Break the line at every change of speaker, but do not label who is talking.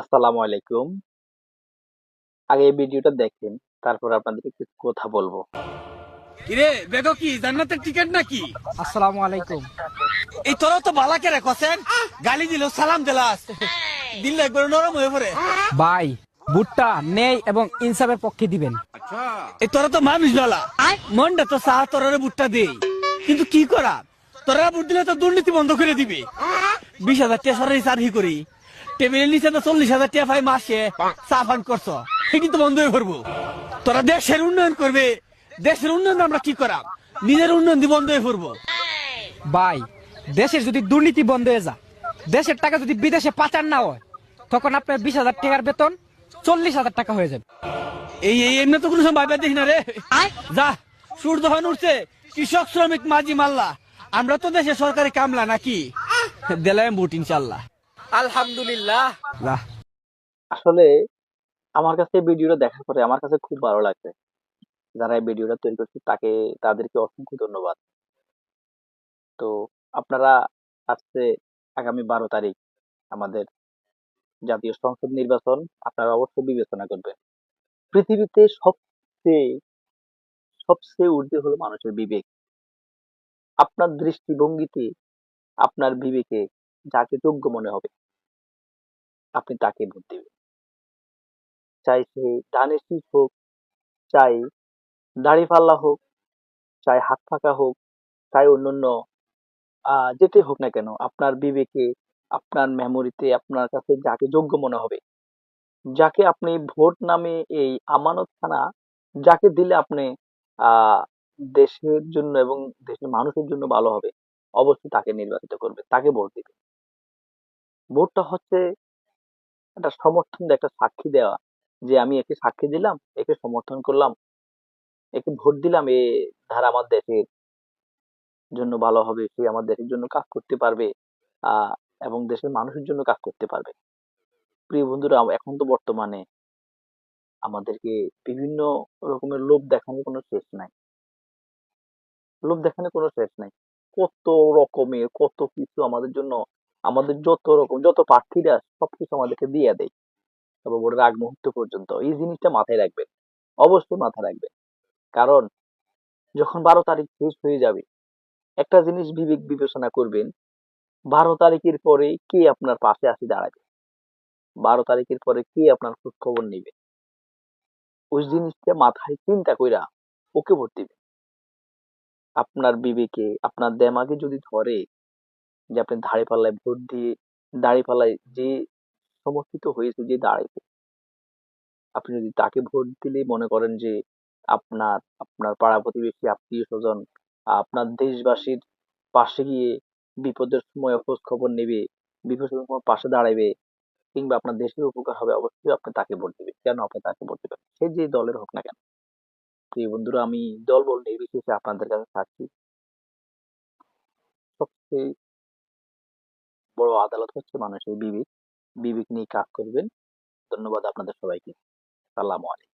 আসসালামু আলাইকুম। আগে এই ভিডিওটা দেখেন তারপর আপনাদেরকে কিছু কথা বলব।
কিরে বেগো কি জান্নাতের টিকিট নাকি?
আসসালামু আলাইকুম।
এই তোরা তো বালাকে রেখছেন গালি দিল সালাম দিলাস। দিল একবার নরম হয়ে পড়ে।
ভাই ভুট্টা নেই এবং ইনসাফের পক্ষে দিবেন।
এই তোরা তো মানুষ বালা। মনটা তো সাহা তোরারে বুটটা দেই। কিন্তু কি করা? তোরা বুট দিলে তো দুর্নীতি বন্ধ করে দিবে। বিশ হাজার টাকা সরাই সার্ভি করি। টেবিলের নিচে তো চল্লিশ হাজার টাকা পাই মাসে। চা ফান করছ। এটি তো বন্ধ হয়ে পড়ব। তোরা দেশের উন্নয়ন করবে। দেশের উন্নয়ন আমরা কি করা নিজের উন্নয়ন দিয়ে বন্ধ হয়ে পড়ব।
ভাই দেশের যদি দুর্নীতি বন্ধ হয়ে যায় দেশের টাকা যদি বিদেশে পাচার না হয় তখন আপনার বিশ হাজার টাকার বেতন চল্লিশ হাজার টাকা হয়ে যাবে।
এই এই এমনি তো কোনো সময় দেখি না রে। যা সূর্য হন উঠছে। কৃষক শ্রমিক মাঝি মাল্লা। আমরা তো দেশে সরকারি কামলা নাকি? দিলাম বুট ইনশাল্লাহ। আলহামদুলিল্লাহ।
আসলে আমার কাছে এই ভিডিওটা দেখার পরে আমার কাছে খুব ভালো লাগছে। যারা এই ভিডিওটা তৈরি করছে তাকে তাদেরকে অসংখ্য ধন্যবাদ। তো আপনারা আসছে আগামী বারো তারিখ আমাদের জাতীয় সংসদ নির্বাচন আপনারা অবশ্যই বিবেচনা করবেন। পৃথিবীতে সবচেয়ে সবচেয়ে ঊর্ধ্বে হলো মানুষের বিবেক। আপনার দৃষ্টিভঙ্গিতে আপনার বিবেকে যাকে যোগ্য মনে হবে। আপনি তাকে ভোট দেবেন। চাই সে ডানে শীষ হোক, চাই দাড়ি পাল্লা হোক, চাই হাত ফাঁকা হোক, চাই অন্যান্য যেটাই হোক না কেন, আপনার বিবেকে, আপনার মেমোরিতে আপনার কাছে যাকে যোগ্য মনে হবে। যাকে আপনি ভোট নামে এই আমানত খানা যাকে দিলে আপনি দেশের জন্য এবং দেশের মানুষের জন্য ভালো হবে, অবশ্যই তাকে নির্বাচিত করবে, তাকে ভোট দিবে। ভোটটা হচ্ছে একটা সমর্থন একটা সাক্ষী দেওয়া যে আমি একে সাক্ষী দিলাম, একে সমর্থন করলাম, একে ভোট দিলাম, এ ধারা আমার দেশের জন্য ভালো হবে, সে আমার দেশের জন্য কাজ করতে পারবে এবং দেশের মানুষের জন্য কাজ করতে পারবে। প্রিয় বন্ধুরা এখন তো বর্তমানে আমাদেরকে বিভিন্ন রকমের লোভ দেখানোর কোনো শেষ নাই। লোভ দেখানোর কোনো শেষ নাই। কত রকমের, কত কিছু আমাদের জন্য আমাদের যত রকম, যত প্রার্থীরা সবকিছু আমাদেরকে দিয়ে দেয়। তবে ভোটের আগ মুহূর্ত পর্যন্ত এই জিনিসটা মাথায় রাখবেন। অবশ্যই মাথায় রাখবেন। কারণ যখন বারো তারিখ শেষ হয়ে যাবে, একটা জিনিস বিবেক বিবেচনা করবেন, বারো তারিখের পরে কে আপনার পাশে আসে দাঁড়াবে? বারো তারিখের পরে কে আপনার খোঁজ খবর নেবে? ওই জিনিসটা মাথায় চিন্তা কইরা ওকে ভোট দিবেন। আপনার বিবেকে, আপনার দেমাগে যদি ধরে যে আপনি দাড়ি পাল্লায় ভোট দিয়ে দাড়ি পাল্লায় যে সমর্থিত হয়েছে যে দাঁড়াইছে আপনি যদি তাকে ভোট দিলে মনে করেন যে আপনার আপনার পাড়া প্রতিবেশী, আত্মীয় স্বজন, আপনার দেশবাসীর পাশে গিয়ে বিপদের সময় খোঁজ খবর নেবে, বিপদের সময় পাশে দাঁড়াবে কিংবা আপনার দেশের উপকার হবে, অবশ্যই আপনি তাকে ভোট দিবেন। কেন আপনি তাকে ভোট দিবেন? সে যে দলের হোক না কেন। প্রিয় বন্ধুরা, আমি দল বল নির্বিশেষে আপনাদের কাছে থাকছি সবচেয়ে বড় আদালত হচ্ছে মানুষের বিবেক। বিবেক নিয়ে কাজ করবেন। ধন্যবাদ আপনাদের সবাইকে। সালামু আলাইকুম।